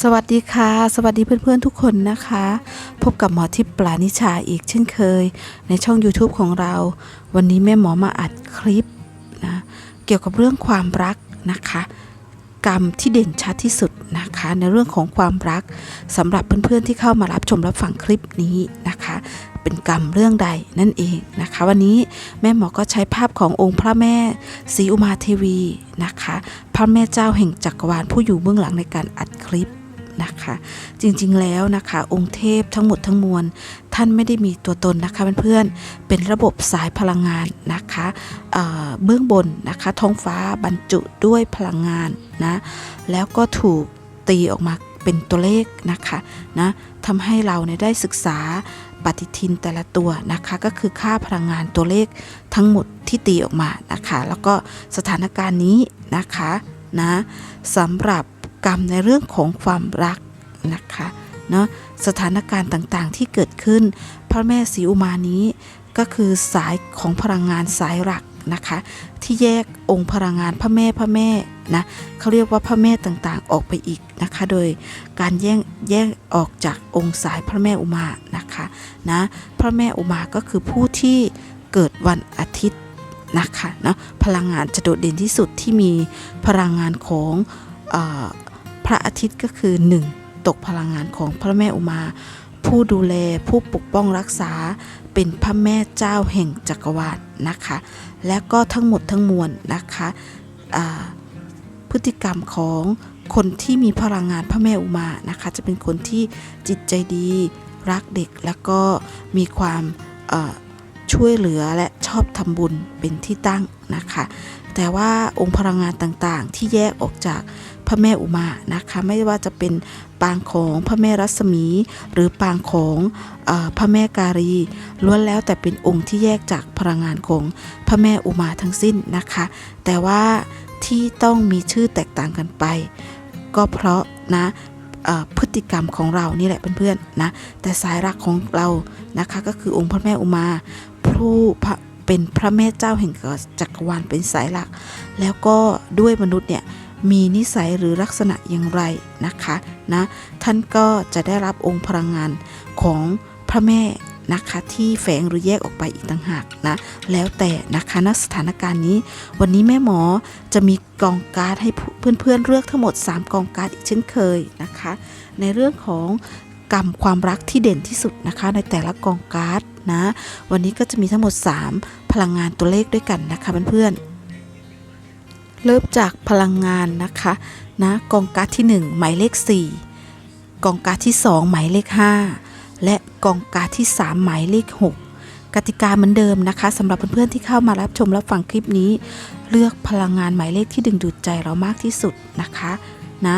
สวัสดีค่ะ สวัสดีเพื่อนๆทุกคนนะคะ พบกับหมอทิพย์ปรานิชาอีกเช่นเคย ในช่อง YouTube ของเรา วันนี้แม่หมอมาอัดคลิปนะเกี่ยวกับเรื่องความรักนะคะ กรรมที่เด่นชัดที่สุดนะคะ ในเรื่องของความรักสำหรับเพื่อนๆที่เข้ามารับชมรับฟังคลิปนี้นะคะ เป็นกรรมเรื่องใดนั่นเองนะคะ วันนี้แม่หมอก็ใช้ภาพขององค์พระแม่ศรีอุมาเทวีนะคะ พระแม่เจ้าแห่งจักรวาลผู้อยู่เบื้องหลังในการอัดคลิป นะคะ จริงๆแล้วนะคะ องค์เทพทั้งหมดทั้งมวล ท่านไม่ได้มีตัวตนนะคะเพื่อนๆเป็นระบบสายพลังงานนะคะเเบื้องบนนะคะ ท้องฟ้าบรรจุด้วยพลังงานนะแล้วก็ถูกตีออกมาเป็นตัวเลขนะคะนะทำให้เราเนี่ยได้ศึกษาปฏิทินแต่ละตัวนะคะก็คือค่าพลังงานตัวเลขทั้งหมดที่ตีออกมานะคะ แล้วก็สถานการณ์นี้นะคะนะสำหรับ กรรมในเรื่องของความรักนะคะเนาะสถานการณ์ต่างๆที่เกิดขึ้น พระแม่ศรีอุมานี้ก็คือสายของพลังงานสายหลักนะคะ ที่แยกองค์พลังงานพระแม่พระแม่นะเขาเรียกว่าพระแม่ต่างๆออกไปอีกนะคะ โดยการแยกแยกออกจากองค์สายพระแม่อุมานะคะนะพระแม่อุมาก็คือผู้ที่เกิดวันอาทิตย์นะคะเนาะพลังงานจะโดดเด่นที่สุดที่มีพลังงานของ ระอาทิตย์ก็คือ 1 ตกพลังงานของพระแม่อุมา ผู้ดูแลผู้ปกป้องรักษาเป็นพระแม่เจ้าแห่งจักรวาลนะคะ และก็ทั้งหมดทั้งมวลนะคะพฤติกรรมของคนที่มีพลังงานพระแม่อุมานะคะ จะเป็นคนที่จิตใจดีรักเด็กแล้วก็มีความช่วยเหลือและชอบทำบุญเป็นที่ตั้งนะคะ แต่ว่าองค์พลังงานต่างๆ ที่แยกออกจาก พระแม่อุมานะคะ ไม่ว่าจะเป็นปางของพระแม่รัศมี หรือปางของอพระแม่การีล้วนแล้วแต่เป็นองค์ที่แยกจากพลังงานของพระแม่อุมาทั้งสิ้นนะคะ แต่ว่าที่ต้องมีชื่อแตกต่างกันไป ก็เพราะนะพฤติกรรมของเรานี่แหละเพื่อนๆนะแต่สายรักของเรานะคะก็คือองค์พระแม่อุมาผู้พระเป็นพระแม่เจ้าแห่งจักรวาลเป็นสายหลัก แล้วก็ด้วยมนุษย์เนี่ย มีนิสัยหรือลักษณะอย่างไรนะคะนะท่านก็จะได้รับองค์พลังงานของพระแม่นะคะที่แฝงหรือแยกออกไปอีกต่างหากนะแล้วแต่นะคะณสถานการณ์นี้ วันนี้แม่หมอจะมีกองการ์ดให้เพื่อนๆเลือกทั้งหมด 3 กองการ์ดอีกเช่นเคยนะคะ ในเรื่องของกรรมความรักที่เด่นที่สุดนะคะในแต่ละกองการ์ดนะวันนี้ก็จะมีทั้งหมด 3 พลังงานตัวเลขด้วยกันนะคะเพื่อนๆ เริ่มจากพลังงานนะคะนะกองการ์ดที่ 1 หมายเลข 4 กองการ์ดที่ 2 หมายเลข 5 และกองการ์ดที่ 3 หมายเลข 6 กติกาเหมือนเดิมนะคะสำหรับเพื่อนๆที่เข้ามารับชมรับฟังคลิปนี้ เลือกพลังงานหมายเลขที่ดึงดูดใจเรามากที่สุดนะคะนะ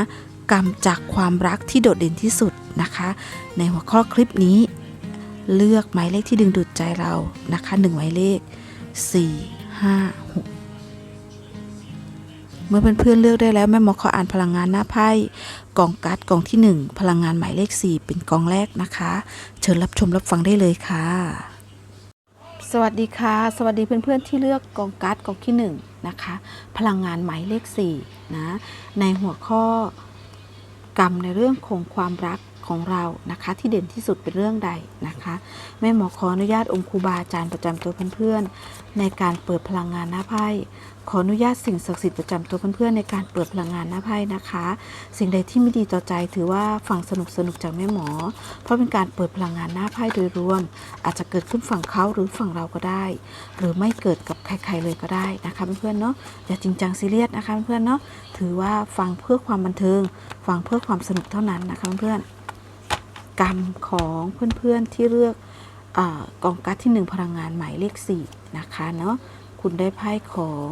กรรมจากความรักที่โดดเด่นที่สุดนะคะ ในหัวข้อคลิปนี้ เลือกหมายเลขที่ดึงดูดใจเรานะคะหนึ่งหมายเลข 4 5 6 เมื่อเพื่อนๆเลือกได้แล้วแม่หมอขออ่านพลังงานหน้าไพ่กองการ์ดกองที่ 1 พลังงานหมายเลข 4 เป็นกองแรกนะคะ เชิญรับชมรับฟังได้เลยค่ะ สวัสดีค่ะ สวัสดีเพื่อนๆที่เลือกกองการ์ดกองที่1นะคะพลังงานหมายเลข4นะในหัวข้อกรรมในเรื่องของความรักของเรานะคะ ที่เด่นที่สุดเป็นเรื่องใดนะคะ แม่หมอขออนุญาตองคครูบาอาจารย์ประจำตัวเพื่อนๆในการเปิดพลังงานหน้าไพ่ ขออนุญาตสิ่งศักดิ์สิทธิ์ประจำตัวเพื่อนๆในการเปิดพลังงานหน้าไพ่นะคะ สิ่งใดที่ไม่ดีต่อใจถือว่าฟังสนุกสนุกจากแม่หมอ เพราะเป็นการเปิดพลังงานหน้าไพ่โดยรวม อาจจะเกิดขึ้นฝั่งเขาหรือฝั่งเราก็ได้ หรือไม่เกิดกับใครๆเลยก็ได้นะคะเพื่อนๆเนาะอย่าจริงจังซีเรียสนะคะเพื่อนๆเนาะถือว่าฟังเพื่อความบันเทิง ฟังเพื่อความสนุกเท่านั้นนะคะเพื่อนๆกรรมของเพื่อนๆที่เลือกอกองการ์ดที่ 1 พลังงานหมายเลข4นะคะเนาะ คุณได้ไพ่ของ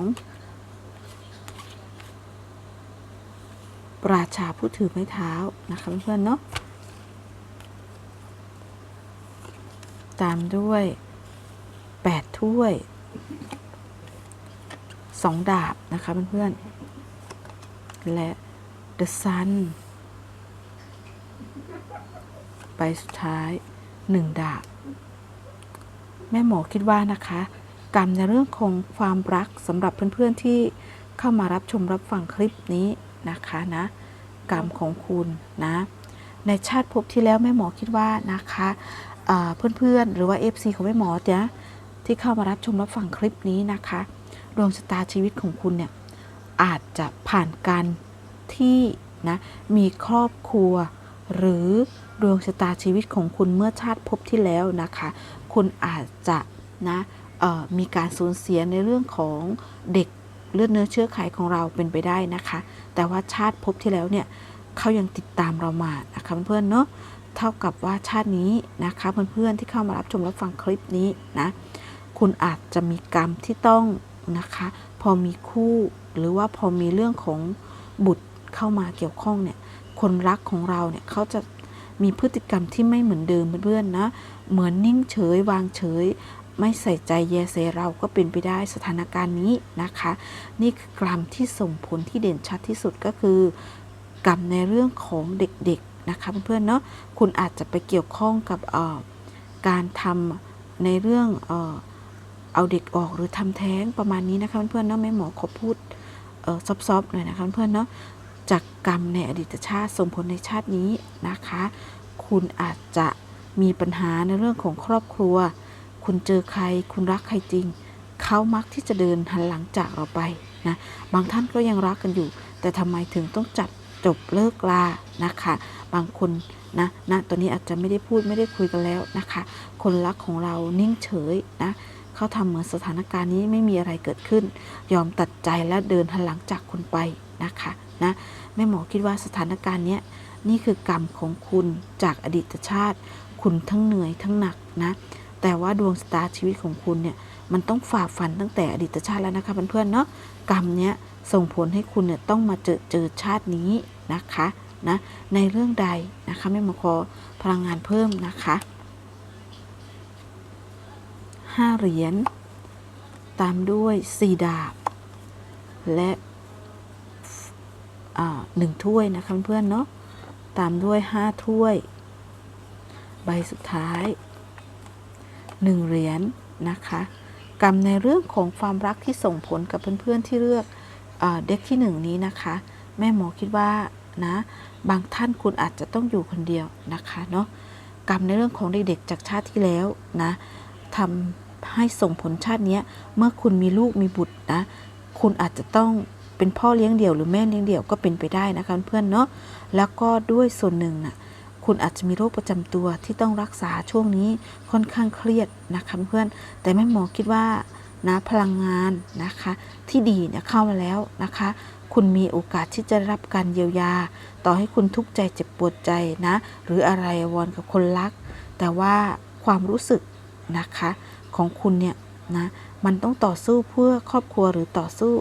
ราชาผู้ถือไม้เท้านะคะเพื่อนๆเนาะตามด้วย 8 ถ้วย 2 ดาบนะคะเพื่อนๆและ The Sun ใบสุดท้าย 1 ดาบ แม่หมอคิดว่านะคะ กรรมในเรื่องของความรักสำหรับเพื่อนๆที่เข้ามารับชมรับฟังคลิปนี้นะคะนะ กรรมของคุณนะ ในชาติภพที่แล้วแม่หมอคิดว่านะคะเพื่อนๆหรือว่า FC ของแม่หมอเนี่ยที่เข้ามารับชมรับฟังคลิปนี้นะคะดวงชะตาชีวิตของคุณเนี่ยอาจจะผ่านการที่นะมีครอบครัว หรือดวงชะตาชีวิตของคุณเมื่อชาติภพที่แล้วนะคะ คุณอาจจะนะ มีการสูญเสียในเรื่องของเด็กเลือดเนื้อเชื้อไขของเราเป็นไปได้นะคะ แต่ว่าชาติภพที่แล้วเนี่ยเขายังติดตามเรามานะคะเพื่อนๆเนาะเท่ากับว่าชาตินี้นะคะเพื่อนๆที่เข้ามารับชมรับฟังคลิปนี้นะคุณอาจจะมีกรรมที่ต้องนะคะ พอมีคู่หรือว่าพอมีเรื่องของบุตรเข้ามาเกี่ยวข้องเนี่ยคนรักของเราเนี่ยเขาจะมีพฤติกรรมที่ไม่เหมือนเดิมเพื่อนๆนะเหมือนนิ่งเฉยวางเฉย ไม่ใส่ใจแยเซเราก็เป็นไปได้สถานการณ์นี้นะคะ นี่คือกรรมที่ส่งผลที่เด่นชัดที่สุดก็คือกรรมในเรื่องของเด็กๆนะคะเพื่อนๆเนาะคุณอาจจะไปเกี่ยวข้องกับการทำในเรื่องเอาเด็กออกหรือทำแท้งประมาณนี้นะคะเพื่อนๆเนาะแม่หมอขอพูดซอฟๆหน่อยนะคะเพื่อนๆเนาะจากกรรมในอดีตชาติส่งผลในชาตินี้นะคะ คุณอาจจะมีปัญหาในเรื่องของครอบครัว คุณเจอใคร คุณรักใครจริง เขามักที่จะเดินหันหลังจากเราไปนะบางท่านก็ยังรักกันอยู่ แต่ทำไมถึงต้องจัดจบเลิกลานะคะ บางคนนะนะตัวนี้อาจจะไม่ได้พูดไม่ได้คุยกันแล้วนะคะ คนรักของเรานิ่งเฉยนะเขาทำเหมือนสถานการณ์นี้ไม่มีอะไรเกิดขึ้น ยอมตัดใจและเดินหันหลังจากคุณไปนะคะนะแม่หมอคิดว่าสถานการณ์นี้นี่คือกรรมของคุณจากอดีตชาติ คุณทั้งเหนื่อยทั้งหนักนะ แต่ว่าดวงชะตาร์ชีวิตของคุณเนี่ยมันต้องฝ่าฟันตั้งแต่อดีตชาติแล้วนะคะเพื่อนๆเนาะกรรมเนี้ยส่งผลให้คุณเนี่ยต้องมาเจอเจอชาตินี้นะคะนะในเรื่องใดนะคะไม่มาขอพลังงานเพิ่มนะคะห้าเหรียญตามด้วยสี่ดาบ และหนึ่งถ้วยนะคะเพื่อนๆเนาะตามด้วยห้าถ้วย ใบสุดท้าย หนึ่งเหรียญนะคะ กรรมในเรื่องของความรักที่ส่งผลกับเพื่อนๆที่เลือกเอเด็กที่หนึ่งนี้นะคะ แม่หมอคิดว่านะบางท่านคุณอาจจะต้องอยู่คนเดียวนะคะเนาะกรรมในเรื่องของเด็กๆจากชาติที่แล้วนะทำให้ส่งผลชาตินี้เมื่อคุณมีลูกมีบุตรนะคุณอาจจะต้องเป็นพ่อเลี้ยงเดี่ยวหรือแม่เลี้ยงเดี่ยวก็เป็นไปได้นะคะเพื่อนเนาะแล้วก็ด้วยส่วนหนึ่งน่ะ คุณอาจจะมีโรคประจำตัวที่ต้องรักษาช่วงนี้ค่อนข้างเครียดนะคะเพื่อนแต่แม่หมอคิดว่านะพลังงานนะคะที่ดีเนี่ยเข้ามาแล้วนะคะ คุณมีโอกาสที่จะรับการเยียวยา ต่อให้คุณทุกข์ใจเจ็บปวดใจนะ หรืออะไรวอนกับคนรัก แต่ว่าความรู้สึกนะคะของคุณเนี่ยนะมันต้องต่อสู้เพื่อครอบครัวหรือต่อสู้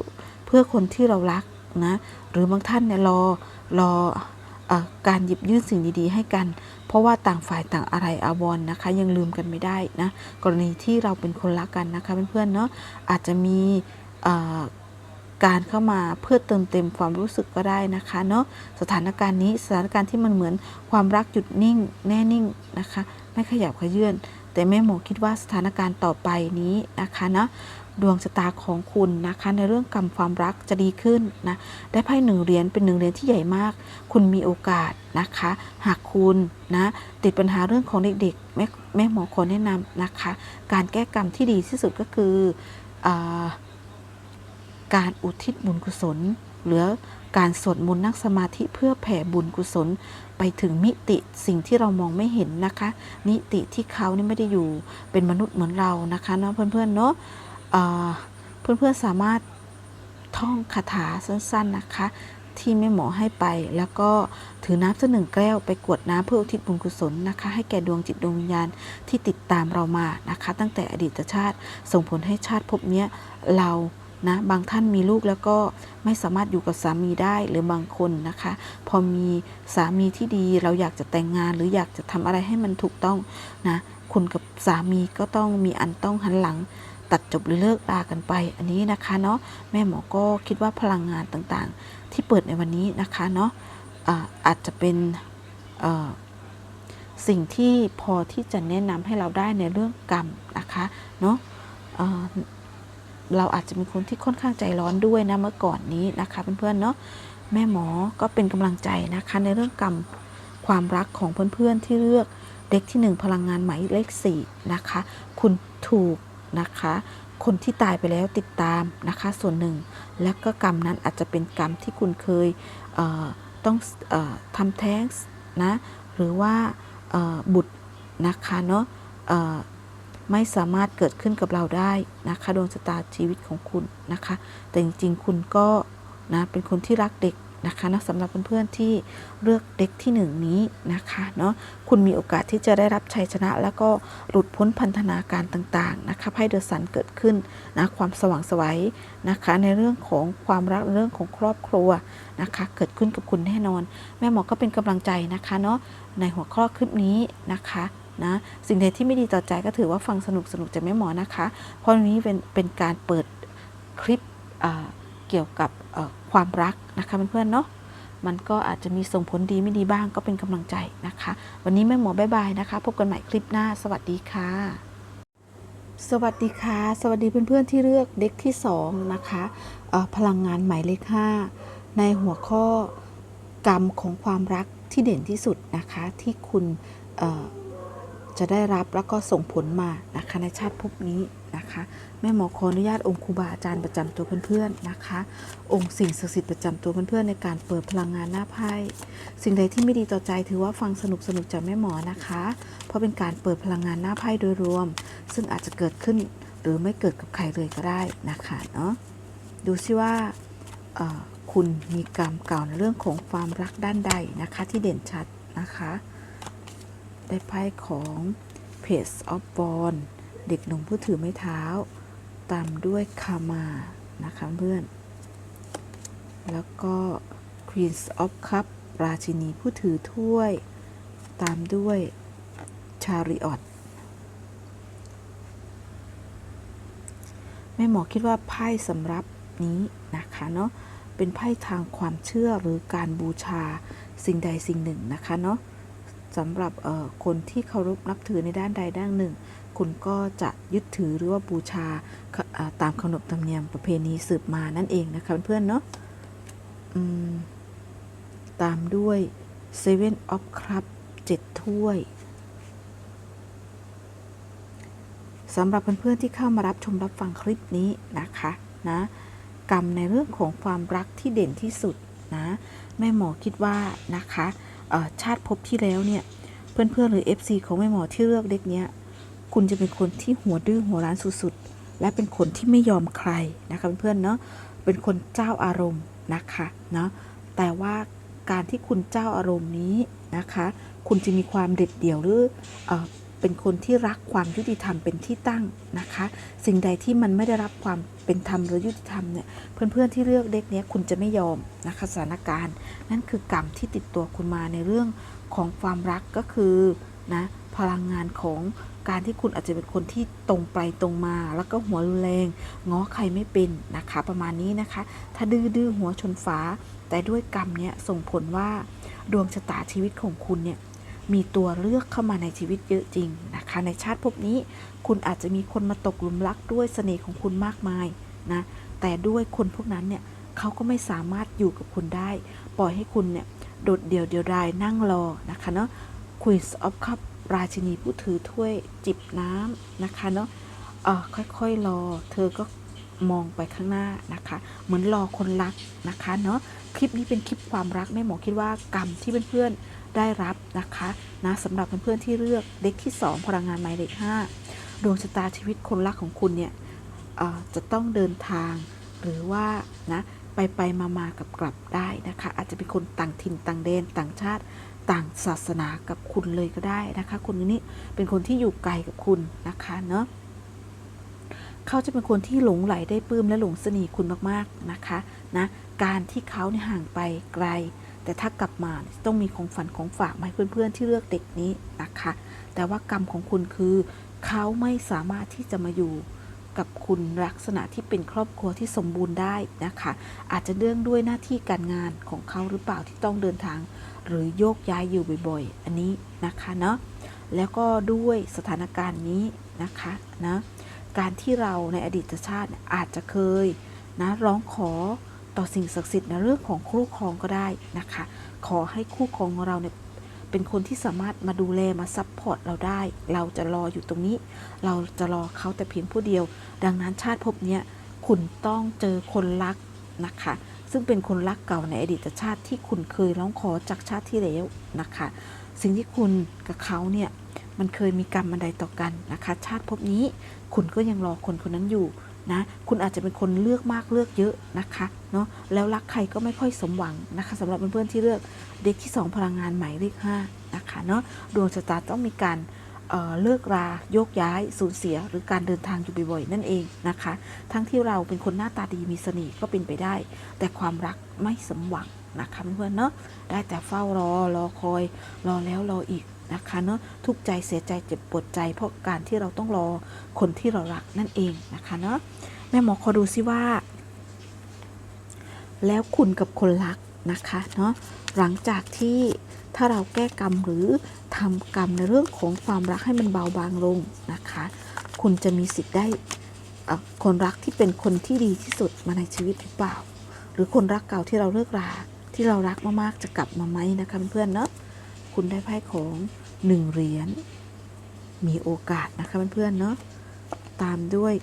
เพื่อคนที่เรารักนะหรือบางท่านเนี่ยรอรอ การหยิบยื่นสิ่งดีๆ ให้กัน เพราะว่าต่างฝ่ายต่างอะไรอาวรณ์นะคะ ยังลืมกันไม่ได้นะกรณีที่เราเป็นคนรักกันนะคะเพื่อนๆเนาะอาจจะมีการเข้ามาเพื่อเติมเต็มความรู้สึกก็ได้นะคะเนาะสถานการณ์นี้สถานการณ์ที่มันเหมือนความรักหยุดนิ่ง แน่นิ่งนะคะ ไม่ขยับขยื่นแต่แม่หมอคิดว่าสถานการณ์ต่อไปนี้นะคะเนาะ ดวงชะตาของคุณนะคะ ในเรื่องกรรมความรักจะดีขึ้นนะ ได้ไพ่หนึ่งเหรียญเป็นหนึ่งเหรียญที่ใหญ่มาก คุณมีโอกาสนะคะ หากคุณนะติดปัญหาเรื่องของเด็กๆแม่แม่หมอขอแนะนำนะคะ การแก้กรรมที่ดีที่สุดก็คืออการอุทิศบุญกุศล หรือการสวดมนต์นั่งสมาธิเพื่อแผ่บุญกุศลไปถึงมิติสิ่งที่เรามองไม่เห็นนะคะ มิติที่เขานี่ไม่ได้อยู่เป็นมนุษย์เหมือนเรานะคะเนาะเพื่อนๆเนาะ เพื่อนๆสามารถท่องคาถาสั้นๆนะคะ ที่แม่หมอให้ไป แล้วก็ถือน้ำสักหนึ่งแก้วไปกวดน้ำเพื่ออุทิศบุญกุศลนะคะ ให้แก่ดวงจิตดวงวิญญาณที่ติดตามเรามานะคะ ตั้งแต่อดีตชาติส่งผลให้ชาติภพเนี้ยเรานะบางท่านมีลูกแล้วก็ไม่สามารถอยู่กับสามีได้หรือบางคนนะคะ พอมีสามีที่ดีเราอยากจะแต่งงานหรืออยากจะทำอะไรให้มันถูกต้องนะคุณกับสามีก็ต้องมีอันต้องหันหลัง ตัดจบหรือเลิกลากันไป อันนี้นะคะเนาะแม่หมอก็คิดว่าพลังงานต่างๆ ที่เปิดในวันนี้นะคะเนาะอาอาจจะเป็นสิ่งที่พอที่จะแนะนำให้เราได้ในเรื่องกรรมนะคะเนาะเเราอาจจะเป็นคนที่ค่อนข้างใจร้อนด้วยนะเมื่อก่อนนี้นะคะเพื่อนๆเนาะแม่หมอก็เป็นกำลังใจนะคะในเรื่องกรรมความรักของเพื่อนๆที่เลือกเด็กที่หนึ่งพลังงานหมายเลขสี่นะคะ คุณถูก นะคะ คนที่ตายไปแล้วติดตามนะคะ ส่วนหนึ่ง แล้วก็กรรมนั้นอาจจะเป็นกรรมที่คุณเคยเต้องอทำแท้งนะหรือว่าบุตรนะคะเนาะไม่สามารถเกิดขึ้นกับเราได้นะคะดวงชะตาชีวิตของคุณนะคะ แต่จริงๆคุณก็นะเป็นคนที่รักเด็ก นะคะนะสำหรับเพื่อนๆที่เลือกเด็กที่หนึ่งนี้นะคะเนาะคุณมีโอกาสที่จะได้รับชัยชนะ แล้วก็หลุดพ้นพันธนาการต่างๆนะคะให้เดอะสันเกิดขึ้นนะความสว่างไสวัยนะคะในเรื่องของความรักเรื่องของครอบครัวนะคะเกิดขึ้นกับคุณแน่นอน แม่หมอก็เป็นกำลังใจนะคะเนาะในหัวข้อคลิปนี้นะคะนะสิ่งใดที่ไม่ดีต่อใจก็ถือว่าฟังสนุกสนุกจากแม่หมอนะคะ เพราะวันนี้เป็นเป็นการเปิดคลิปเกี่ยวกับ ความรักนะคะเพื่อนๆเนาะมันก็อาจจะมีส่งผลดีไม่ดีบ้างก็เป็นกำลังใจนะคะ วันนี้แม่หมอบายบายนะคะ พบกันใหม่คลิปหน้า สวัสดีค่ะ สวัสดีค่ะ สวัสดีเพื่อนๆที่เลือกเด็กที่ 2 นะคะพลังงานหมายเลข 5 ในหัวข้อกรรมของความรักที่เด่นที่สุดนะคะ ที่คุณจะได้รับแล้วก็ส่งผลมานะคะในชาติภพนี้นะคะ แม่หมอขออนุญาตองค์ครูบาอาจารย์ประจำตัวเพื่อนๆนะคะ องค์สิ่งศักดิ์สิทธิ์ประจำตัวเพื่อนๆในการเปิดพลังงานหน้าไพ่สิ่งใดที่ไม่ดีต่อใจถือว่าฟังสนุกสนุกๆจากแม่หมอนะคะ เพราะเป็นการเปิดพลังงานหน้าไพ่โดยรวม ซึ่งอาจจะเกิดขึ้นหรือไม่เกิดกับใครเลยก็ได้นะคะเนาะดูซิว่าคุณมีกรรมเก่าในเรื่องของความรักด้านใดนะคะที่เด่นชัดนะคะ ได้ไพ่ของ Page of w a n เด็กหนุ่มผู้ถือไม้เท้า ตามด้วยคามานะคะเพื่อน แล้วก็ Queens of Cup ราชินีผู้ถือถ้วย ตามด้วย Chariot แม่หมอคิดว่าไพ่สำรับนี้นะคะเนาะเป็นไพ่ทางความเชื่อหรือการบูชาสิ่งใดสิ่งหนึ่งนะคะเนาะ สำหรับคนที่เคารพนับถือในด้านใดด้านหนึ่ง คุณก็จะยึดถือหรือว่าบูชาตามขนบธรรมเนียมประเพณีสืบมานั่นเองนะคะเพื่อนๆเนาะตามด้วย Seven of Cup เจ็ดถ้วยสำหรับเพื่อนๆที่เข้ามารับชมรับฟังคลิปนี้นะคะนะกรรมในเรื่องของความรักที่เด่นที่สุดนะ แม่หมอคิดว่านะคะ ชาติภพที่แล้วเนี่ย เพื่อนๆหรือ FC ของแม่หมอที่เลือกเด็กเนี้ย คุณจะเป็นคนที่หัวดื้อหัวร้านสุดๆ และเป็นคนที่ไม่ยอมใครนะคะเพื่อนๆเนาะเป็นคนเจ้าอารมณ์นะคะเนาะแต่ว่าการที่คุณเจ้าอารมณ์นี้นะคะ คุณจะมีความเด็ดเดี่ยวหรืออ เป็นคนที่รักความยุติธรรมเป็นที่ตั้งนะคะ สิ่งใดที่มันไม่ได้รับความเป็นธรรมหรือยุติธรรมเนี่ยเพื่อนๆที่เลือกเด็กนี้คุณจะไม่ยอมนะคะสถานการณ์นั่นคือกรรมที่ติดตัวคุณมาในเรื่องของความรักก็คือนะพลังงานของการที่คุณอาจจะเป็นคนที่ตรงไปตรงมา แล้วก็หัวรุนแรงง้อใครไม่เป็นนะคะ ประมาณนี้นะคะ ถ้าดื้อดื้อหัวชนฟ้าแต่ด้วยกรรมเนี้ยส่งผลว่าดวงชะตาชีวิตของคุณเนี่ย มีตัวเลือกเข้ามาในชีวิตเยอะจริงนะคะ ในชาติภพนี้คุณอาจจะมีคนมาตกหลุมรักด้วยเสน่ห์ของคุณมากมายนะแต่ด้วยคนพวกนั้นเนี่ยเขาก็ไม่สามารถอยู่กับคุณได้ ปล่อยให้คุณเนี่ยโดดเดี่ยวเดียวดายนั่งรอนะคะเนาะ Queen of Cup ราชินีผู้ถือถ้วยจิบน้ำนะคะเนาะเออค่อยๆรอ เธอก็มองไปข้างหน้านะคะ เหมือนรอคนรักนะคะเนาะคลิปนี้เป็นคลิปความรักแม่หมอคิดว่ากรรมที่เพื่อนๆ ได้รับนะคะนะสำหรับเพื่อนๆที่เลือกเด็กที่ 2 พลังงานหมายเลข5ดวงชะตาชีวิตคนรักของคุณเนี่ยจะต้องเดินทาง หรือว่านะไปไปมามากับกลับได้นะคะ อาจจะเป็นคนต่างถิ่นต่างแดนต่างชาติต่างศาสนากับคุณเลยก็ได้นะคะ คนนี้เป็นคนที่อยู่ไกลกับคุณนะคะเนาะเขาจะเป็นคนที่หลงไหลได้ปลื้มและหลงเสน่ห์คุณมากๆนะคะนะการที่เขาเนี่ยห่างไปไกล แต่ถ้ากลับมาต้องมีของฝันของฝากมาให้เพื่อนๆที่เลือกเด็กนี้นะคะ แต่ว่ากรรมของคุณคือเขาไม่สามารถที่จะมาอยู่กับคุณลักษณะที่เป็นครอบครัวที่สมบูรณ์ได้นะคะ อาจจะเรื่องด้วยหน้าที่การงานของเขาหรือเปล่าที่ต้องเดินทาง หรือโยกย้ายอยู่บ่อยๆ อันนี้นะคะเนาะแล้วก็ด้วยสถานการณ์นี้นะคะนะการที่เราในอดีตชาติอาจจะเคยนะร้องขอ ต่อสิ่งศักดิ์สิทธิ์ในเรื่องของคู่ครองก็ได้นะคะ ขอให้คู่ครองของเราเนี่ยเป็นคนที่สามารถมาดูแลมาซัพพอร์ตเราได้ เราจะรออยู่ตรงนี้ เราจะรอเขาแต่เพียงผู้เดียว ดังนั้นชาติภพเนี้ยคุณต้องเจอคนรักนะคะ ซึ่งเป็นคนรักเก่าในอดีตชาติที่คุณเคยร้องขอจากชาติที่แล้วนะคะ สิ่งที่คุณกับเขาเนี่ยมันเคยมีกรรมอันใดต่อกันนะคะ ชาติภพนี้คุณก็ยังรอคนคนนั้นอยู่ นะ คุณอาจจะเป็นคนเลือกมากเลือกเยอะนะคะเนาะแล้วรักใครก็ไม่ค่อยสมหวังนะคะสำหรับเพื่อนๆที่เลือกเด็กที่ 2 พลังงานหมายเลข5นะคะเนาะดวงชะตาต้องมีการเอ่อเลิกราโยกย้ายสูญเสีย หรือการเดินทางอยู่บ่อยๆนั่นเองนะคะ ทั้งที่เราเป็นคนหน้าตาดีมีเสน่ห์ก็เป็นไปได้ แต่ความรักไม่สมหวังนะคะเพื่อนๆเนาะได้แต่เฝ้ารอรอคอย รอแล้วรออีก นะคะเนาะทุกใจเสียใจเจ็บปวดใจ เพราะการที่เราต้องรอคนที่เรารักนั่นเองนะคะเนาะแม่หมอขอดูซิว่า แล้วคุณกับคนรักนะคะเนาะหลังจากที่ถ้าเราแก้กรรมหรือทำกรรมในเรื่องของความรักให้มันเบาบางลงนะคะ คุณจะมีสิทธิ์ได้คนรักที่เป็นคนที่ดีที่สุดมาในชีวิตหรือเปล่า หรือคนรักเก่าที่เราเลิกราที่เรารักมากๆจะกลับมาไหมนะคะเพื่อนๆเนาะคุณได้ไพ่ของ หนึ่งเหรียญ มีโอกาสนะคะเพื่อนๆเนาะ ตามด้วย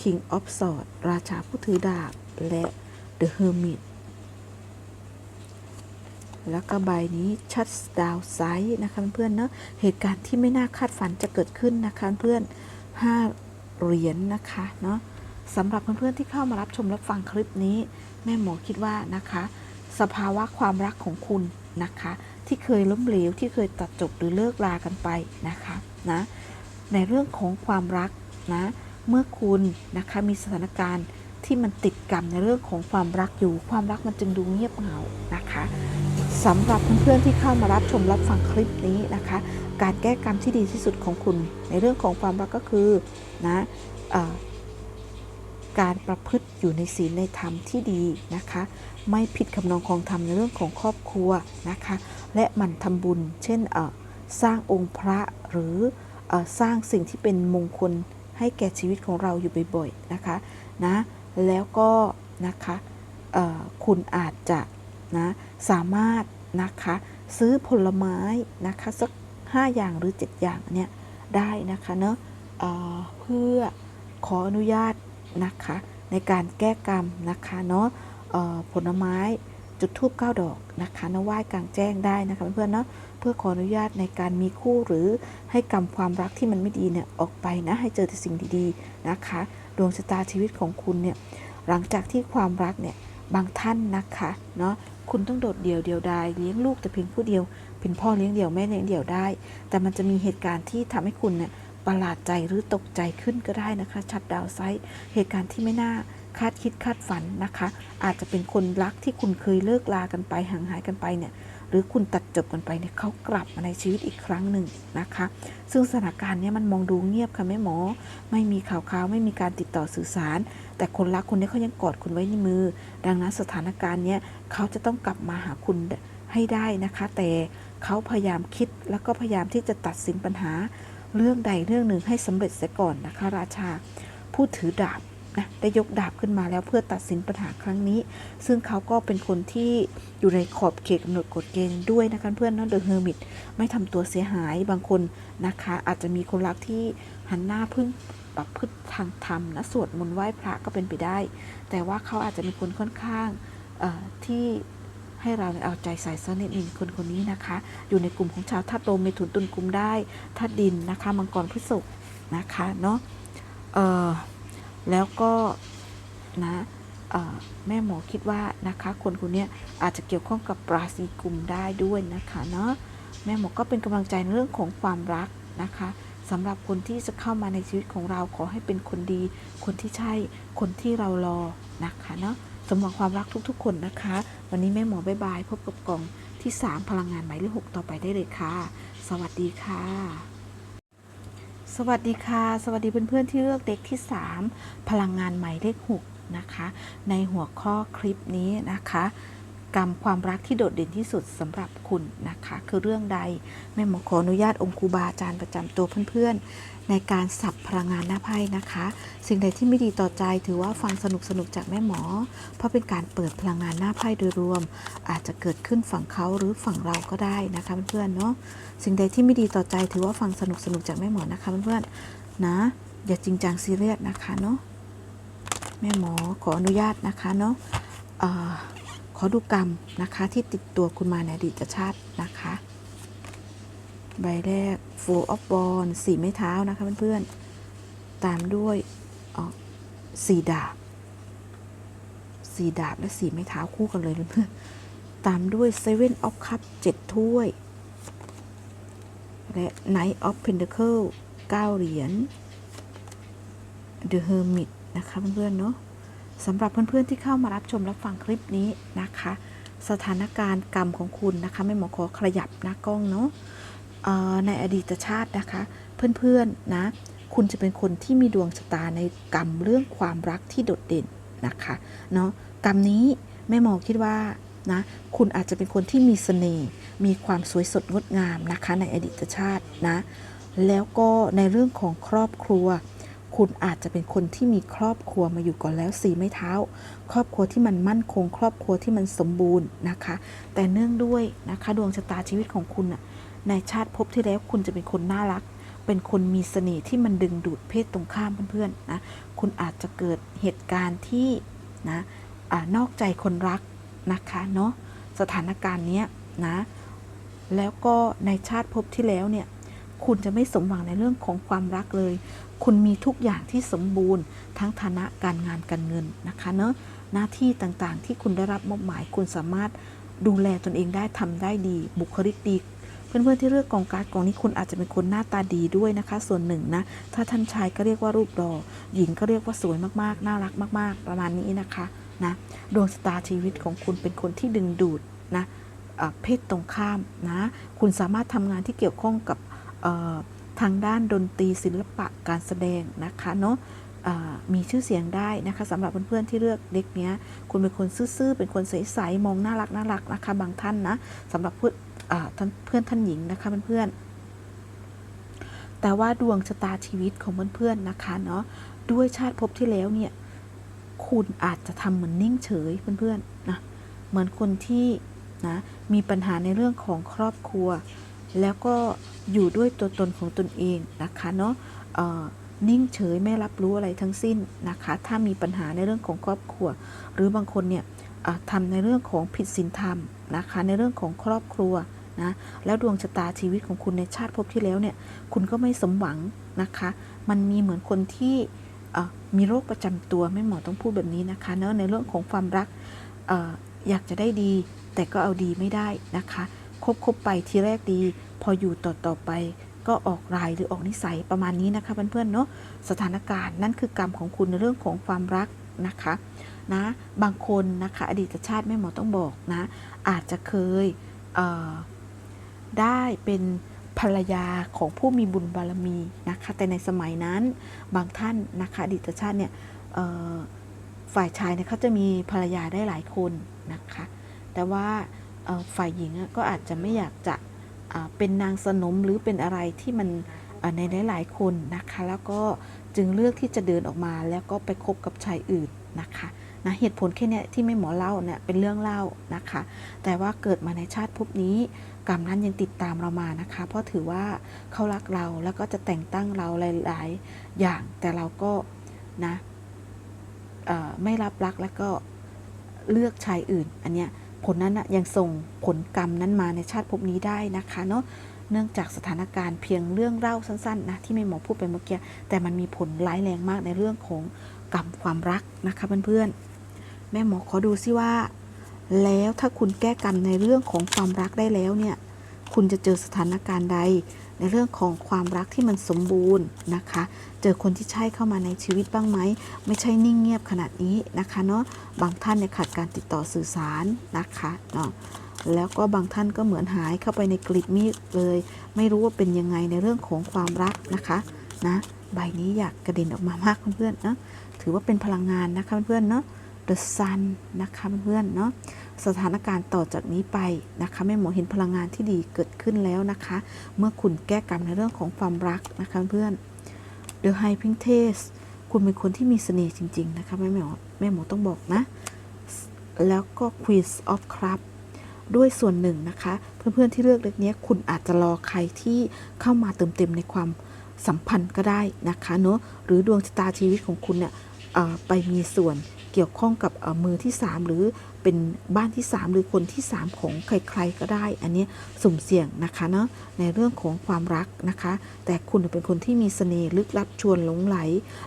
King of Swords ราชาผู้ถือดาบ และ The Hermit แล้วก็ใบนี้ชัดดาวไซด์นะคะเพื่อนๆเนาะ เหตุการณ์ที่ไม่น่าคาดฝันจะเกิดขึ้นนะคะเพื่อนห้าเหรียญนนะคะเนาะสำหรับเพื่อนๆที่เข้ามารับชมรับฟังคลิปนี้ แม่หมอคิดว่านะคะ สภาวะความรักของคุณนะคะ ที่เคยล้มเหลวที่เคยตัดจบหรือเลิกรากันไปนะคะนะในเรื่องของความรักนะเมื่อคุณนะคะมีสถานการณ์ที่มันติดกับในเรื่องของความรักอยู่ ความรักมันจึงดูเงียบเหงานะคะสำหรับเพื่อนๆที่เข้ามารับชมรับฟังคลิปนี้นะคะ การแก้กรรมที่ดีที่สุดของคุณ ในเรื่องของความรักก็คือนะเอ่อ การประพฤติอยู่ในศีลในธรรมที่ดีนะคะ ไม่ผิดคำนองคองธรรมในเรื่องของครอบครัวนะคะ และหมันทำบุญ เช่นเอ่อสร้างองค์พระหรือเออสร้างสิ่งที่เป็นมงคลให้แก่ชีวิตของเราอยู่บ่อยๆนะคะนะแล้วก็นะคะเอ่อคุณอาจจะนะสามารถนะคะซื้อผลไม้นะคะสัก 5 อย่างหรือ 7 อย่างเนี่ยได้นะคะเนาะเอ่อเพื่อขออนุญาต นะคะ ในการแก้กรรมนะคะเนาะผลไม้จุดทูบเก้าดอกนะคะนไหว้กลางแจ้งได้นะคะเพื่อนๆเนาะเพื่อขออนุญาตในการมีคู่หรือให้กรรมความรักที่มันไม่ดีเนี่ยออกไปนะให้เจอแต่สิ่งดีๆนะคะ ดวงชะตาชีวิตของคุณเนี่ยหลังจากที่ความรักเนี่ยบางท่านนะคะเนาะคุณต้องโดดเดี่ยวเดียวดายเลี้ยงลูกแต่เพียงผู้เดียวเป็นพ่อเลี้ยงเดี่ยวแม่เลี้ยงเดี่ยวได้ แต่มันจะมีเหตุการณ์ที่ทำให้คุณเนี่ย ประหลาดใจหรือตกใจขึ้นก็ได้นะคะชัดดาวไซด์เหตุการณ์ที่ไม่น่าคาดคิดคาดฝันนะคะ อาจจะเป็นคนรักที่คุณเคยเลิกลากันไปห่างหายกันไปเนี่ยหรือคุณตัดจบกันไปเนี่ยเขากลับมาในชีวิตอีกครั้งหนึ่งนะคะ ซึ่งสถานการณ์เนี้ยมันมองดูเงียบค่ะแม่หมอ ไม่มีข่าวคราวไม่มีการติดต่อสื่อสาร แต่คนรักคนนี้เขายังกอดคุณไว้ในมือ ดังนั้นสถานการณ์เนี้ยเขาจะต้องกลับมาหาคุณให้ได้นะคะ แต่เขาพยายามคิดแล้วก็พยายามที่จะตัดสินปัญหา เรื่องใดเรื่องหนึ่งให้สำเร็จเสียก่อนนะคะราชา ผู้ถือดาบนะได้ยกดาบขึ้นมาแล้วเพื่อตัดสินปัญหาครั้งนี้ ซึ่งเขาก็เป็นคนที่อยู่ในขอบเขตกำหนดกฎเกณฑ์ด้วยนะคะเพื่อนนะเดอะเฮอร์มิตไม่ทำตัวเสียหายบางคนนะคะ อาจจะมีคนรักที่หันหน้าพึ่งปรับพฤติทางธรรมนะสวดมนต์ไหว้พระก็เป็นไปได้ แต่ว่าเขาอาจจะมีคนค่อนข้างที่ ให้เราเอาใจใส่สักนิดหนึ่งคนคนนี้นะคะ อยู่ในกลุ่มของชาวธาตุลมเมถุนตุลกลุ่มได้ธาตุดินนะคะมังกรพฤษภนะคะเนาะเออแล้วก็นะแม่หมอคิดว่านะคะคนคนนี้อาจจะเกี่ยวข้องกับราศีกุมได้ด้วยนะคะเนาะแม่หมอก็เป็นกำลังใจในเรื่องของความรักนะคะสำหรับคนที่จะเข้ามาในชีวิตของเราขอให้เป็นคนดี คนที่ใช่คนที่เรารอนะคะเนาะ สมหวังความรักทุกๆ คนนะคะ วันนี้แม่หมอบ๊ายบาย พบกับกล่องที่ 3 พลังงานหมายเลขหกต่อไปได้เลยค่ะ สวัสดีค่ะ สวัสดีค่ะ สวัสดีเพื่อนๆที่เลือกเด็กที่ 3 พลังงานหมายเลข6นะคะ ในหัวข้อคลิปนี้นะคะกรรมความรักที่โดดเด่นที่สุดสำหรับคุณนะคะ คือเรื่องใด แม่หมอขออนุญาตองค์ครูบาอาจารย์ประจำตัวเพื่อนๆ ในการสับพลังงานหน้าไพ่นะคะ สิ่งใดที่ไม่ดีต่อใจถือว่าฟังสนุกสนุกจากแม่หมอ เพราะเป็นการเปิดพลังงานหน้าไพ่โดยรวม อาจจะเกิดขึ้นฝั่งเขาหรือฝั่งเราก็ได้นะคะเพื่อนๆเนาะสิ่งใดที่ไม่ดีต่อใจถือว่าฟังสนุกสนุกจากแม่หมอนะคะเพื่อนๆนะ อย่าจริงจังซีเรียสนะคะเนาะแม่หมอขออนุญาตนะคะเนาะเออขอดูกรรมนะคะที่ติดตัวคุณมาในอดีตชาตินะคะ ใบแรก Four of Wands สี่ไม้เท้านะคะเพื่อนๆ ตามด้วยออสี่ดาบสี่ดาบและสี่ไม้เท้าคู่กันเลยเพื่อนๆ ตามด้วย Seven of Cups เจ็ดถ้วย และ Knight of Pentacle เก้าเหรียญ The Hermit นะคะเพื่อนๆเนาะสำหรับเพื่อนๆที่เข้ามารับชมรับฟังคลิปนี้นะคะ สถานการณ์กรรมของคุณนะคะ ไม่หมอขอขยับหน้ากล้องเนาะ ในอดีตชาตินะคะ เพื่อนๆนะคุณจะเป็นคนที่มีดวงชะตาในกรรมเรื่องความรักที่โดดเด่นนะคะเนาะกรรมนี้แม่หมอคิดว่านะคุณอาจจะเป็นคนที่มีเสน่ห์มีความสวยสดงดงามนะคะในอดีตชาตินะแล้วก็ในเรื่องของครอบครัว คุณอาจจะเป็นคนที่มีครอบครัวมาอยู่ก่อนแล้วสีไม้เท้า ครอบครัวที่มันมั่นคง ครอบครัวที่มันสมบูรณ์นะคะ แต่เนื่องด้วยนะคะดวงชะตาชีวิตของคุณน่ะ ในชาติภพที่แล้วคุณจะเป็นคนน่ารัก เป็นคนมีเสน่ห์ที่มันดึงดูดเพศตรงข้ามเพื่อนๆนะ คุณอาจจะเกิดเหตุการณ์ที่นะอนอกใจคนรักนะคะเนาะ สถานการณ์เนี้ยนะ แล้วก็ในชาติภพที่แล้วเนี่ย คุณจะไม่สมหวังในเรื่องของความรักเลย คุณมีทุกอย่างที่สมบูรณ์ ทั้งฐานะการงานการเงินนะคะเนอะหน้าที่ต่างๆที่คุณได้รับมอบหมาย คุณสามารถดูแลตนเองได้ทำได้ดี บุคลิกดี เพื่อนๆที่เลือกกองการ์ดกองนี้คุณอาจจะเป็นคนหน้าตาดีด้วยนะคะ ส่วนหนึ่งนะถ้าท่านชายก็เรียกว่ารูปรอหญิงก็เรียกว่าสวยมากๆ น่ารักมาก ๆ ประมาณนี้นะคะนะดวงชะตาชีวิตของคุณเป็นคนที่ดึงดูดนะเพศตรงข้ามนะคุณสามารถทำงานที่เกี่ยวข้องกับทางด้านดนตรีศิลปะการแสดงนะคะเนาะมีชื่อเสียงได้นะคะสำหรับเพื่อนๆที่เลือกเด็กเนี้ย คุณเป็นคนซื่อๆเป็นคนใสๆมองน่ารักน่ารักนะคะบางท่านนะสำหรับเพื่อน ท่านเพื่อนท่านหญิงนะคะเพื่อนๆแต่ว่าดวงชะตาชีวิตของเพื่อนๆนะคะเนาะด้วยชาติภพที่แล้วเนี่ยคุณอาจจะทำเหมือนนิ่งเฉยเพื่อนๆนะเหมือนคนที่นะมีปัญหาในเรื่องของครอบครัว แล้วก็อยู่ด้วยตัวตนของตนเองนะคะเนาะนิ่งเฉยไม่รับรู้อะไรทั้งสิ้นนะคะ ถ้ามีปัญหาในเรื่องของครอบครัว หรือบางคนเนี่ยทำในเรื่องของผิดศีลธรรมนะคะ ในเรื่องของครอบครัว นะแล้วดวงชะตาชีวิตของคุณในชาติภพที่แล้วเนี่ยคุณก็ไม่สมหวังนะคะ มันมีเหมือนคนที่มีโรคประจำตัวไม่หมอต้องพูดแบบนี้นะคะเนาะในเรื่องของความรักออยากจะได้ดี แต่ก็เอาดีไม่ได้นะคะคบคบไปทีแรกดี พออยู่ต่อต่อไป ก็ออกรายหรือออกนิสัยประมาณนี้นะคะเพื่อนๆเนาะสถานการณ์นั่นคือกรรมของคุณในเรื่องของความรักนะคะนะบางคนนะคะอดีตชาติแม่หมอต้องบอกนะ อาจจะเคยเได้เป็นภรรยาของผู้มีบุญบารมีนะคะแต่ในสมัยนั้นบางท่านนะคะอดีตชาติเนี่ยฝ่ายชายเนี่ยเขาจะมีภรรยาได้หลายคนนะคะแต่ว่าฝ่ายหญิงก็อาจจะไม่อยากจะเป็นนางสนมหรือเป็นอะไรที่มันในหลาย ๆ คนนะคะแล้วก็จึงเลือกที่จะเดินออกมาแล้วก็ไปคบกับชายอื่นนะคะนะเหตุผลแค่นี้ที่ไม่หมอเล่าเนี่ยเป็นเรื่องเล่านะคะ แต่ว่าเกิดมาในชาติภพนี้ กรรมนั้นยังติดตามเรามานะคะ เพราะถือว่าเขารักเราแล้วก็จะแต่งตั้งเราหลาย ๆ อย่างแต่เราก็นะไม่รับรักแล้วก็เลือกชายอื่น อันเนี้ยผลนั้นนะยังส่งผลกรรมนั้นมาในชาติภพนี้ได้นะคะเนาะเนื่องจากสถานการณ์เพียงเรื่องเล่าสั้น ๆ นะ ที่แม่หมอพูดไปเมื่อกี้แต่มันมีผลร้ายแรงมากในเรื่องของกรรมความรักนะคะเพื่อนๆแม่หมอขอดูซิว่า แล้วถ้าคุณแก้กรรมในเรื่องของความรักได้แล้วเนี่ย คุณจะเจอสถานการณ์ใด ในเรื่องของความรักที่มันสมบูรณ์นะคะ เจอคนที่ใช่เข้ามาในชีวิตบ้างไหม ไม่ใช่นิ่งเงียบขนาดนี้นะคะเนาะ บางท่านเนี่ยขาดการติดต่อสื่อสารนะคะเนาะแล้วก็บางท่านก็เหมือนหายเข้าไปในกลีบมีดเลย ไม่รู้ว่าเป็นยังไงในเรื่องของความรักนะคะนะใบนี้อยากกระเด็นออกมามากเพื่อนๆนะถือว่าเป็นพลังงานนะคะเพื่อนๆเนาะ The Sun นะคะเพื่อนๆเนาะสถานการณ์ต่อจากนี้ไปนะคะแม่หมอเห็นพลังงานที่ดีเกิดขึ้นแล้วนะคะ เมื่อคุณแก้กรรมในเรื่องของความรักนะคะเพื่อน The High Pink Taste คุณเป็นคนที่มีเสน่ห์จริง ๆ นะคะแม่หมอแม่หมอต้องบอกนะ แล้วก็ Queen of Cup ด้วยส่วนหนึ่งนะคะ เพื่อนๆที่เลือกเลขเนี้คุณอาจจะรอใครที่เข้ามาเติมเต็มในความสัมพันธ์ก็ได้นะคะเนาะหรือดวงชะตาชีวิตของคุณเนี่ยไปมีส่วน เกี่ยวข้องกับมือที่ 3 หรือเป็นบ้านที่ 3 หรือคนที่ 3 ของใครๆก็ได้ อันนี้สุ่มเสี่ยงนะคะเนาะในเรื่องของความรักนะคะ แต่คุณเป็นคนที่มีเสน่ห์ลึกลับชวนหลงไหล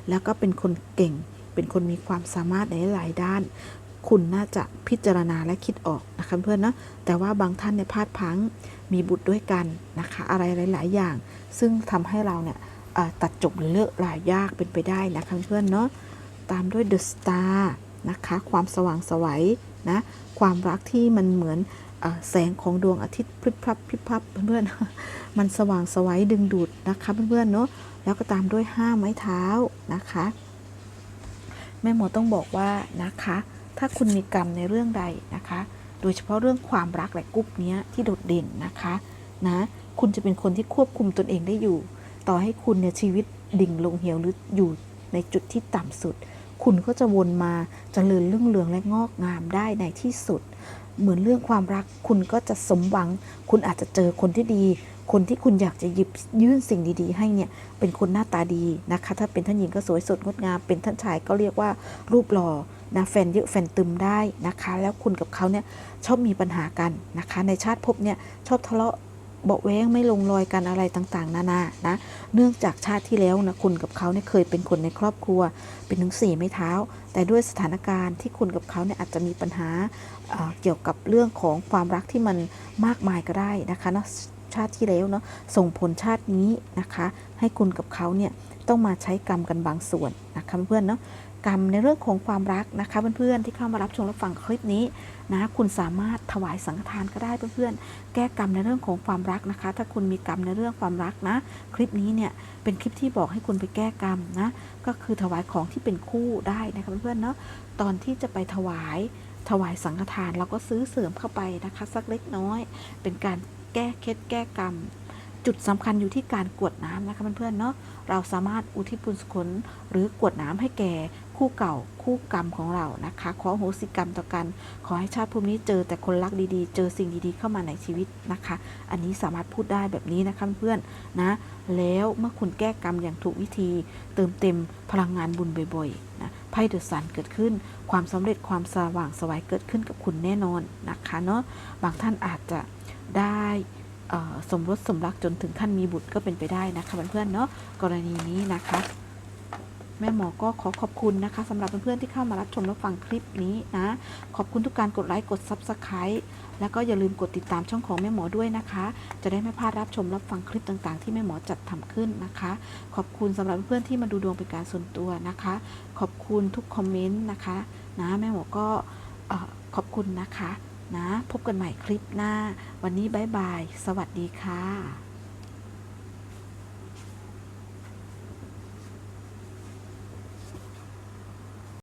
แล้วก็เป็นคนเก่ง เป็นคนมีความสามารถในหลายด้าน คุณน่าจะพิจารณาและคิดออกนะคะเพื่อนนะแต่ว่าบางท่านเนี่ยพลาดพังมีบุตรด้วยกันนะคะ อะไรหลาย ๆ อย่าง ซึ่งทำให้เราเนี่ยตัดจบหรือเลิกลายยากเป็นไปได้นะคะเพื่อนเนาะ ตามด้วย The Star นะคะ ความสว่างสวัยนะ ความรักที่มันเหมือนอแสงของดวงอาทิตย์พริบพรับพริบพรับเพื่อนๆมันสว่างสวัยดึงดูดนะคะเพื่อนๆเนาะแล้วก็ตามด้วย5ไม้เท้านะคะ แม่หมอต้องบอกว่านะคะ ถ้าคุณมีกรรมในเรื่องใดนะคะ โดยเฉพาะเรื่องความรักและกรุ๊ปเนี้ยที่โดดเด่นนะคะนะคุณจะเป็นคนที่ควบคุมตนเองได้อยู่ ต่อให้คุณเนี่ยชีวิตดิ่งลงเหวหรืออยู่ในจุดที่ต่ำสุด คุณก็จะวนมาจเจริญรุ่งเรืองและงอกงามได้ในที่สุด เหมือนเรื่องความรักคุณก็จะสมหวัง คุณอาจจะเจอคนที่ดี คนที่คุณอยากจะหยิบยื่นสิ่งดี ๆ ให้เนี่ยเป็นคนหน้าตาดีนะคะ ถ้าเป็นท่านหญิงก็สวยสดงดงาม เป็นท่านชายก็เรียกว่ารูปหล่อนะแฟนเยอะแฟนตึมได้นะคะ แล้วคุณกับเขาเนี่ยชอบมีปัญหากันนะคะ ในชาติภพเนี่ยชอบทะเลาะ เบาแว้งไม่ลงรอยกันอะไรต่างๆ นานานะ เนื่องจากชาติที่แล้วนะคุณกับเขาเนี่ยเคยเป็นคนในครอบครัว เป็นถึงสี่ไม้เท้า แต่ด้วยสถานการณ์ที่คุณกับเขาเนี่ยอาจจะมีปัญหาเอ่อเกี่ยวกับเรื่องของความรักที่มันมากมายก็ได้นะคะนะชาติที่แล้วเนาะส่งผลชาตินี้นะคะ ให้คุณกับเขาเนี่ยต้องมาใช้กรรมกันบางส่วนนะคะเพื่อนเนาะ กรรมในเรื่องของความรักนะคะเพื่อนๆที่เข้ามารับชมรับฟังคลิปนี้นะคุณสามารถถวายสังฆทานก็ได้เพื่อนๆแก้กรรมในเรื่องของความรักนะคะ ถ้าคุณมีกรรมในเรื่องความรักนะ คลิปนี้เนี่ยเป็นคลิปที่บอกให้คุณไปแก้กรรมนะก็คือถวายของที่เป็นคู่ได้นะคะเพื่อนๆเนาะตอนที่จะไปถวายถวายสังฆทานเราก็ซื้อเสริมเข้าไปนะคะ สักเล็กน้อย เป็นการแก้เคล็ดแก้กรรม จุดสำคัญอยู่ที่การกวดน้ำนะคะเพื่อนๆเนาะเราสามารถอุทิศบุญกุศลหรือกวดน้ำให้แก่ คู่เก่าคู่กรรมของเรานะคะ ขอโหสิกรรมต่อกัน ขอให้ชาติภูมินี้เจอแต่คนรักดีๆ เจอสิ่งดีๆเข้ามาในชีวิตนะคะ อันนี้สามารถพูดได้แบบนี้นะคะเพื่อนๆนะ แล้วเมื่อคุณแก้กรรมอย่างถูกวิธี เติมเต็มพลังงานบุญบ่อยๆนะไพ่เดอะซันเกิดขึ้น ความสำเร็จความสว่างสวายเกิดขึ้นกับคุณแน่นอนนะคะเนาะบางท่านอาจจะได้สมรสสมรักจนถึงขั้นมีบุตรก็เป็นไปได้นะคะเพื่อนๆเนาะกรณีนี้นะคะ แม่หมอก็ขอขอบคุณนะคะสำหรับเพื่อนๆที่เข้ามารับชมรับฟังคลิปนี้นะ ขอบคุณทุกการกดไลค์กด Subscribe แล้วก็อย่าลืมกดติดตามช่องของแม่หมอด้วยนะคะ จะได้ไม่พลาดรับชมรับฟังคลิปต่างๆ ที่แม่หมอจัดทำขึ้นนะคะ ขอบคุณสำหรับเพื่อนๆที่มาดูดวงเป็นการส่วนตัวนะคะ ขอบคุณทุกคอมเมนต์นะคะนะแม่หมอก็ขอบคุณนะคะนะพบกันใหม่คลิปหน้า วันนี้บายบาย สวัสดีค่ะ